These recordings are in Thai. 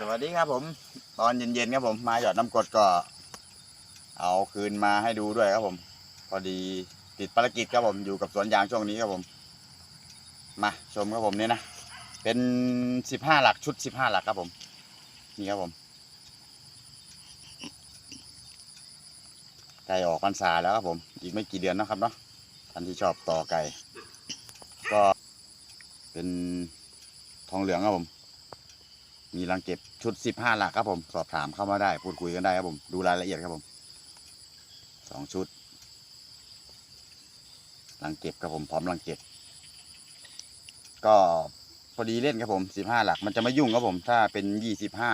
สวัสดีครับผม ตอนเย็นๆครับผมมาหยอดน้ำกรดก็ เอาคืนมาให้ดูด้วยครับผม พอดีติดภารกิจครับผมอยู่กับสวนยางช่วงนี้ครับผม มาชมครับผมนี่นะ เป็นสิบห้าหลักชุดสิบห้าหลักครับผมนี่ครับผมไก่ออกพรรษาแล้วครับผม อีกไม่กี่เดือนนะครับเนาะท่านที่ชอบต่อไก่ ก็เป็นทองเหลืองครับผม มีรังเก็บชุดสิบห้าหลักครับผม สอบถามเข้ามาได้ พูดคุยกันได้ครับผม ดูรายละเอียดครับผมสองชุด รังเก็บครับผม พร้อมรังเก็บ ก็พอดีเล่นครับผมสิบห้าหลัก มันจะไม่ยุ่งครับผม ถ้าเป็นยี่สิบห้า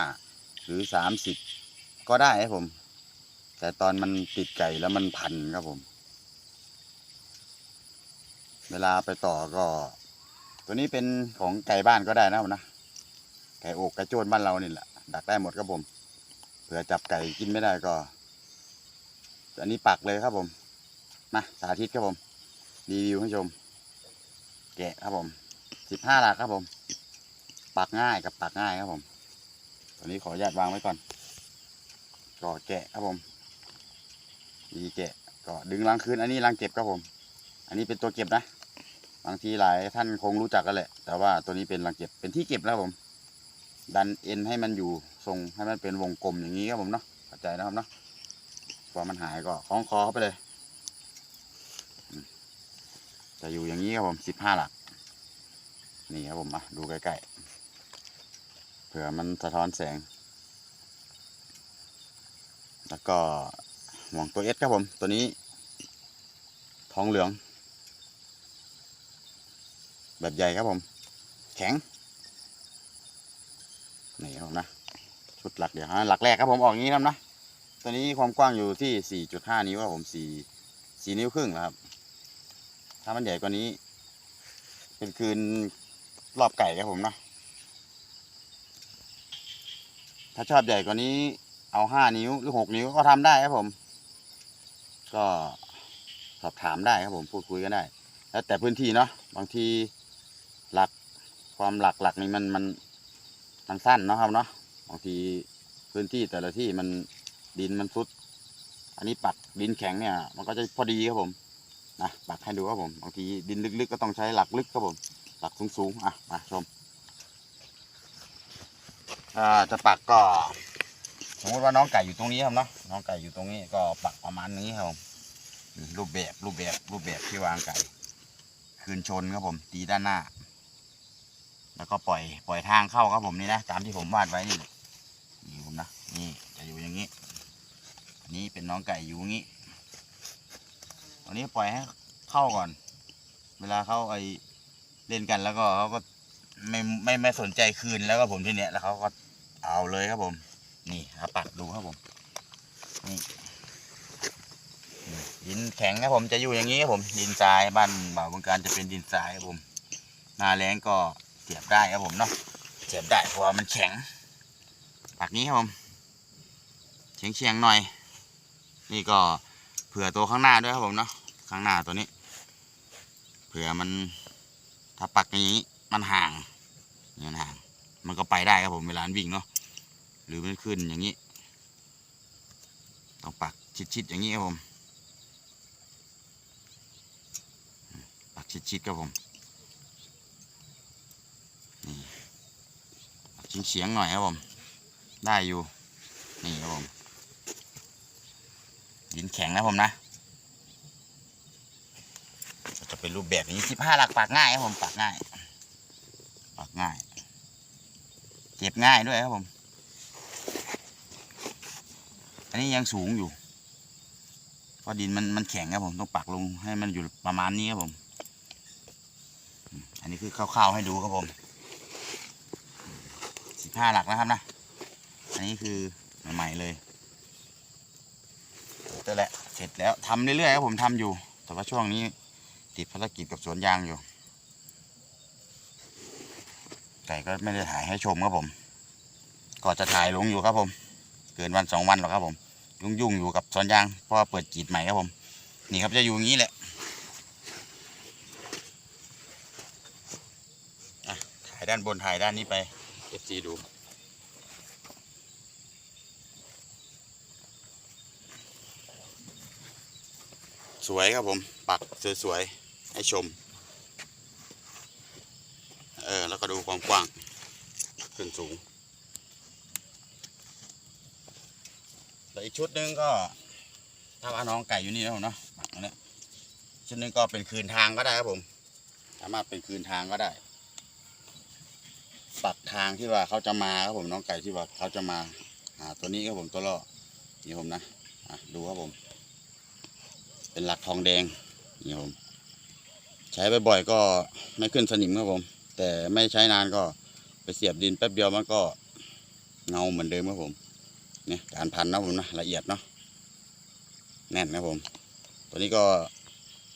หรือสามสิบก็ได้ครับผม แต่ตอนมันติดไก่แล้วมันพันครับผม เวลาไปต่อก็ ตัวนี้เป็นของไก่บ้านก็ได้นะครับนะ ไก่อกไก่โจนบ้านเรานี่แหละดักได้หมดครับผมเผื่อจับไก่กินไม่ได้ก็อันนี้ปักเลยครับผมมาสาธิตครับผมรีวิวให้ชม แกะครับผมสิบห้าหลักครับผม ปักง่ายกับปักง่ายครับผมตัวนี้ขออนุญาตวางไว้ก่อนก็แกะครับผมดีแกะก็ดึงรังคืนอันนี้รังเก็บครับผม อันนี้เป็นตัวเก็บนะบางทีหลายท่านคงรู้จักกันแหละ แต่ว่าตัวนี้เป็นรังเก็บเป็นที่เก็บแล้วครับผม ดันเอ็นให้มันอยู่ทรงให้มันเป็นวงกลมอย่างนี้ครับผมเนาะเข้าใจนะครับเนาะพอมันหายก็คล้องคอเข้าไปเลย จะอยู่อย่างนี้ครับผมสิบห้าหลัก นี่ครับผมมาดูใกล้ๆเผื่อมันสะท้อนแสง แล้วก็ห่วงตัวเอสครับผมตัวนี้ทองเหลือง แบบใหญ่ครับผม แข็ง นี่ครับผมนะชุดหลักเดี๋ยวฮะหลักแรกครับผมออกอย่างนี้ครับนะตัวนี้ความกว้างอยู่ที่ 4.5 นิ้วครับผม4 4นิ้วครึ่งครับ ถ้ามันใหญ่กว่านี้ เป็นคืนรอบไก่ครับผมนะถ้าชอบใหญ่กว่านี้เอา5นิ้วหรือ6นิ้วก็ทำได้ครับผม ก็สอบถามได้ครับผมพูดคุยกันได้ แล้วแต่พื้นที่เนาะบางทีหลักความหลักหลักนี่มันมัน มันสั้นเนาะครับเนาะบางทีพื้นที่แต่ละที่มันดินมันซุด อันนี้ปักดินแข็งเนี่ย มันก็จะพอดีครับผมนะปักให้ดูครับผมบางทีดินลึกๆ ก็ต้องใช้หลักลึกครับผม หลักสูงๆอะมาชมจะปักก็สมมติว่าน้องไก่อยู่ตรงนี้ครับเนาะน้องไก่อยู่ตรงนี้ก็ปักประมาณนี้ครับผมรูปแบบรูปแบบรูปแบบที่วางไก่ คืนชนครับผม ตีด้านหน้า แล้วก็ปล่อยปล่อยทางเข้าครับผมนี่นะตามที่ผมวาดไว้นี่นี่ผมนะนี่จะอยู่อย่างนี้อันนี้เป็นน้องไก่อยู่อย่างนี้ตอนนี้ปล่อยให้เข้าก่อน เวลาเขาไอเล่นกันแล้วก็เขาก็ไม่ไม่ไม่สนใจคืนแล้วก็ผมที่เนี้ยแล้วเขาก็เอาเลยครับผม นี่ครับปักดูครับผมนี่ดินแข็งครับผมจะอยู่อย่างนี้ครับผมดินทรายบ้านบ่าวบางการจะเป็นดินทรายครับผมหน้าแรงก็ เสียบได้ครับผมเนาะเสียบได้เพราะว่ามันแข็งปักนี้ครับผมเฉียงเฉียงหน่อย นี่ก็เผื่อตัวข้างหน้าด้วยครับผมเนาะข้างหน้าตัวนี้ เผื่อมันถ้าปักอย่างนี้มันห่างเนี่ยมันห่าง มันก็ไปได้ครับผมเวลาวิ่งเนาะหรือมันขึ้นอย่างนี้ต้องปักชิดๆอย่างนี้ครับผม ปักชิดๆครับผม เฉียงๆหน่อยครับผม ได้อยู่ นี่ครับผมดินแข็งนะผมนะจะเป็นรูปแบบนี้สิบห้าหลักปากง่ายครับผมปากง่ายปากง่าย เก็บง่ายด้วยครับผม อันนี้ยังสูงอยู่เพราะดินมันมันแข็งครับผมต้องปักลงให้มันอยู่ประมาณนี้ครับผม อันนี้คือคร่าวๆให้ดูครับผม ห้าหลักนะครับนะ อันนี้คือใหม่ๆเลยแต่แหละเสร็จแล้วทำเรื่อยๆครับผมทำอยู่ แต่ว่าช่วงนี้ติดภารกิจกับสวนยางอยู่ ไก่ก็ไม่ได้ถ่ายให้ชมครับผม ก็จะถ่ายลงอยู่ครับผม เกินวันสองวันหรอกครับผม ยุ่งๆอยู่กับสวนยาง เพราะเปิดกีดใหม่ครับผม นี่ครับจะอยู่อย่างนี้แหละถ่ายด้านบนถ่ายด้านนี้ไป เอฟซีดู สวยครับผม ปักสวยๆ ให้ชม เออ แล้วก็ดูความกว้าง ขึ้นสูงแต่อีกชุดหนึ่งก็ถ้าว่าน้องไก่อยู่นี่นะผมเนาะปักนี้ชุดนึงก็เป็นคืนทางก็ได้ครับผม สามารถเป็นคืนทางก็ได้ ปักทางที่ว่าเขาจะมาครับผมน้องไก่ที่ว่าเขาจะมาหาตัวนี้ครับผมตัวล่อนี่ผมนะอะดูครับผม เป็นหลักทองแดงนี่ผม ใช้บ่อยๆก็ไม่ขึ้นสนิมครับผม แต่ไม่ใช้นานก็ไปเสียบดินแป๊บเดียวมันก็เงาเหมือนเดิมครับผมเนี่ยการพันนะผมนะละเอียดเนาะแน่นนะครับผม ตัวนี้ก็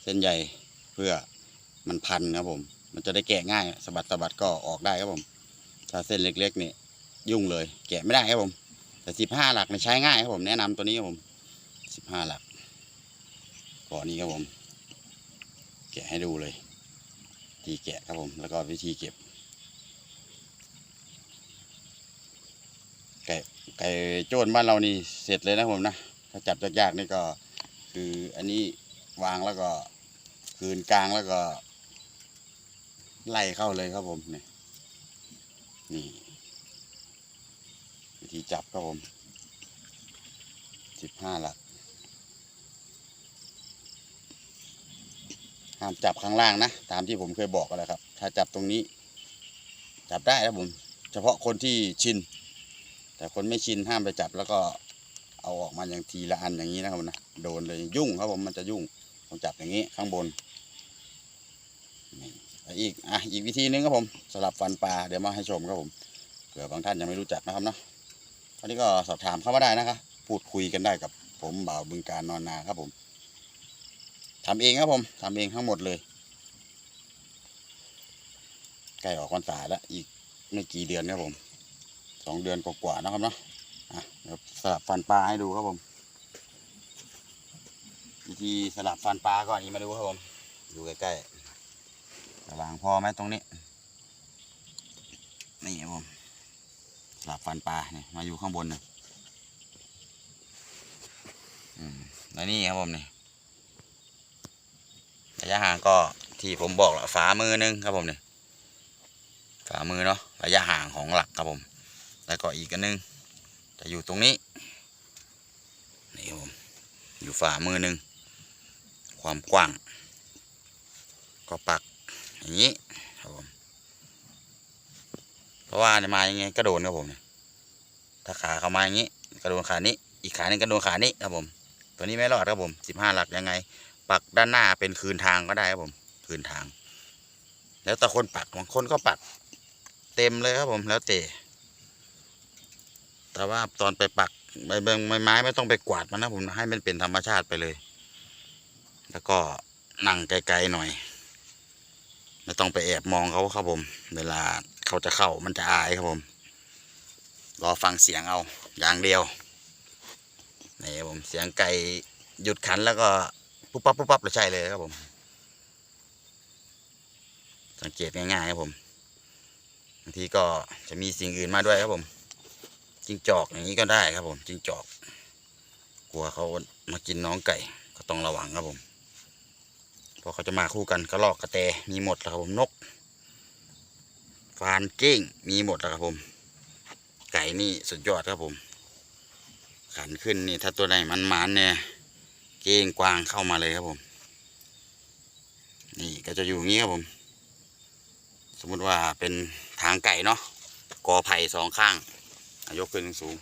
เส้นใหญ่เพื่อมันพันครับผม มันจะได้แกะง่ายสะบัดสะบัดก็ออกได้ครับผม ถ้าเส้นเล็กๆนี่ยุ่งเลย แกะไม่ได้ครับผม แต่สิบห้าหลักนี่ใช้ง่ายครับผมแนะนำตัวนี้ครับผมสิบห้าหลักก่อนนี้ครับผม แกะให้ดูเลย ทีแกะครับผม แล้วก็วิธีเก็บ ไก่ไก่โจนบ้านเรานี่เสร็จเลยนะผมนะ ถ้าจับยากๆนี่ก็คืออันนี้วางแล้วก็คืนกลางแล้วก็ ไล่เข้าเลยครับผมเนี่ย นี่ วิธีจับครับผมสิบห้าหลัก ห้ามจับข้างล่างนะ ตามที่ผมเคยบอกกันแหละครับ ถ้าจับตรงนี้ จับได้ครับผม เฉพาะคนที่ชิน แต่คนไม่ชินห้ามไปจับแล้วก็เอาออกมาอย่างทีละอันอย่างนี้นะครับนะโดนเลยยุ่งครับผมมันจะยุ่งต้องจับอย่างนี้ข้างบนนี่ อีกอะอีกวิธีหนึงครับผมสลับฟันปลาเดี๋ยวมาให้ชมครับผมเผื่อบางท่านยังไม่รู้จักนะครับเนาะอันนี้ก็สอบถามเข้ามาได้นะครับพูดคุยกันได้กับผมบ่าวบึงการนอนนาครับผมทำเองครับผมทำเองทั้งหมดเลยใกล้ออกพรรษาแล้วอีกไม่กี่เดือนครับผมสองเดือนกว่าๆนะครับเนาะอะเดี๋ยวสลับฟันปลาให้ดูครับผมวิธีสลับฟันปลาก่อนนี้มาดูครับผมดูใกล้ๆ ระว่างพอไหมตรงนี้ นี่ครับผมสลับฟันปลาเนี่ยมาอยู่ข้างบนนะอืมแล้วนี่ครับผมนี่ระยะห่างก็ที่ผมบอกละฝ่ามือหนึงครับผมนี่ฝ่ามือเนาะระยะห่างของหลักครับผม แล้วก็อีกอันหนึง จะอยู่ตรงนี้นี่ครับผมอยู่ฝ่ามือหนึ่งความกว้าง ก็ปัก อย่างนี้ครับผมเพราะว่าเนี่ยมาอย่างไงก็โดนครับผมเนี่ยถ้าขาเข้ามาอย่างนี้กระโดนขานี้ อีกขานึงกระโดนขานี้ครับผม ตัวนี้ไม่รอดครับผมสิบห้าหลักยังไง ปักด้านหน้าเป็นคืนทางก็ได้ครับผม คืนทาง แล้วแต่คนปักบางคนก็ปัก เต็มเลยครับผมแล้วแต่แต่ว่าตอนไปปักใบไม้ไม่ต้องไปกวาดมันนะผมให้มันเป็นธรรมชาติไปเลย แล้วก็นั่งไกลๆหน่อย ไม่ต้องไปแอบมองเขาครับผม เวลาเขาจะเข้ามันจะอายครับผม รอฟังเสียงเอาอย่างเดียวนี่ครับผมเสียงไก่หยุดขันแล้วก็ปุ๊บปั๊บปุ๊บปั๊บเลยใช่เลยครับผม สังเกตง่ายๆครับผมบางทีก็จะมีสิ่งอื่นมาด้วยครับผมจิงจอกอย่างนี้ก็ได้ครับผมจิงจอก กลัวเขามากินน้องไก่ก็ต้องระวังครับผม เพราะเขาจะมาคู่กันกระรอกกระแตมีหมดแล้วครับผมนก ฟานเก้งมีหมดแล้วครับผม ไก่นี่สุดยอดครับผม ขันขึ้นนี่ถ้าตัวไหนมันมันเนี่ยเก้งกวางเข้ามาเลยครับผม นี่ก็จะอยู่งี้ครับผม สมมุติว่าเป็นทางไก่เนาะกอไผ่สองข้างยกขึ้นสูง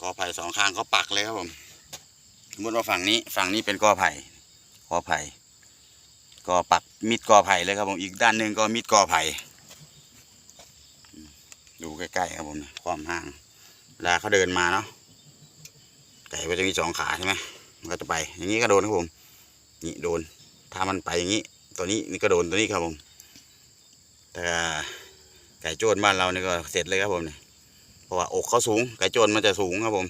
กอไผ่สองข้างก็ปักเลยครับผม มมติว่าฝั่งนี้ฝั่งนี้เป็นกอไผ่กอไผ่ก็ปักมิดกอไผ่เลยครับผมอีกด้านหนึ่งก็มิดกอไผ่ดูใกล้ๆครับผมความห่างเวลาเขาเดินมาเนาะไก่ก็จะมีสองขาใช่ไหมมันก็จะไป อย่างนี้ก็โดนครับผมนี่โดน ถ้ามันไปอย่างนี้ ตัวนี้นี่ก็โดนตัวนี้ครับผมแต่ไก่โจนบ้านเราเนี่ก็เสร็จเลยครับผมเนี่ยเพราะว่าอกเขาสูงไก่โจนมันจะสูงครับผม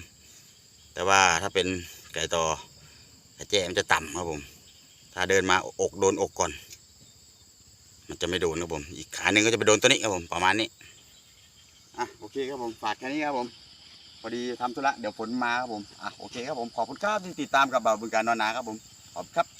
แต่ว่าถ้าเป็น ไก่ต่อแจ้มันจะต่ำครับผม ถ้าเดินมาอกโดนอกก่อน มันจะไม่โดนครับผม อีกขาหนึ่งก็จะไปโดนตัวนี้ครับผมประมาณนี้อะโอเคครับผมฝากแค่นี้ครับผมพอดีทำธุระเดี๋ยวฝนมาครับผมอะโอเคครับผมขอบคุณครับที่ติดตามกับบ่าวบึงการนอนนาครับผมขอบคุณครับ